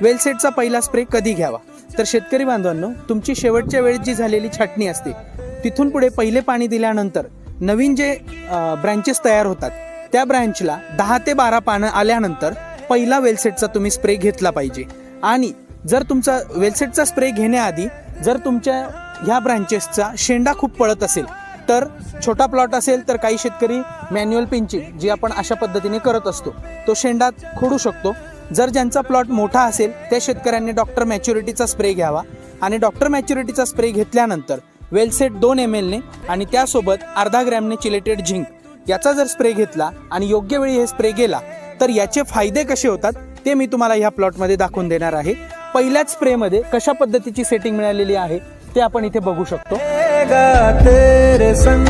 वेलसेटचा पहिला स्प्रे कधी घ्यावा? तर शेतकरी बांधवांनो तुमची शेवटच्या वेळेत जी झालेली छाटणी असते तिथून पुढे पहिले पाणी दिल्यानंतर नवीन जे ब्रँचेस तयार होतात त्या ब्रँचला दहा ते बारा पानं आल्यानंतर पहिला वेलसेटचा तुम्ही स्प्रे घेतला पाहिजे. आणि जर तुमचा वेलसेटचा स्प्रे घेण्याआधी जर तुमच्या ह्या ब्रँचेसचा शेंडा खूप पळत असेल तर छोटा प्लॉट असेल तर काही शेतकरी मॅन्युअल पिंचिंग जी आपण अशा पद्धतीने करत असतो तो शेंडा खोडू शकतो. जर ज्यांचा प्लॉट मोठा असेल त्या शेतकऱ्यांनी डॉक्टर मॅच्युरिटीचा स्प्रे घ्यावा. आणि डॉक्टर मॅच्युरिटीचा स्प्रे घेतल्यानंतर वेलसेट दोन एम एलने आणि त्यासोबत अर्धा ग्रॅमने चिलेटेड झिंक याचा जर स्प्रे घेतला आणि योग्य वेळी हे स्प्रे गेला तर याचे फायदे कसे होतात ते मी तुम्हाला ह्या प्लॉटमध्ये दाखवून देणार आहे. पहिल्याच स्प्रेमध्ये कशा पद्धतीची सेटिंग मिळालेली आहे ते आपण इथे बघू शकतो. संग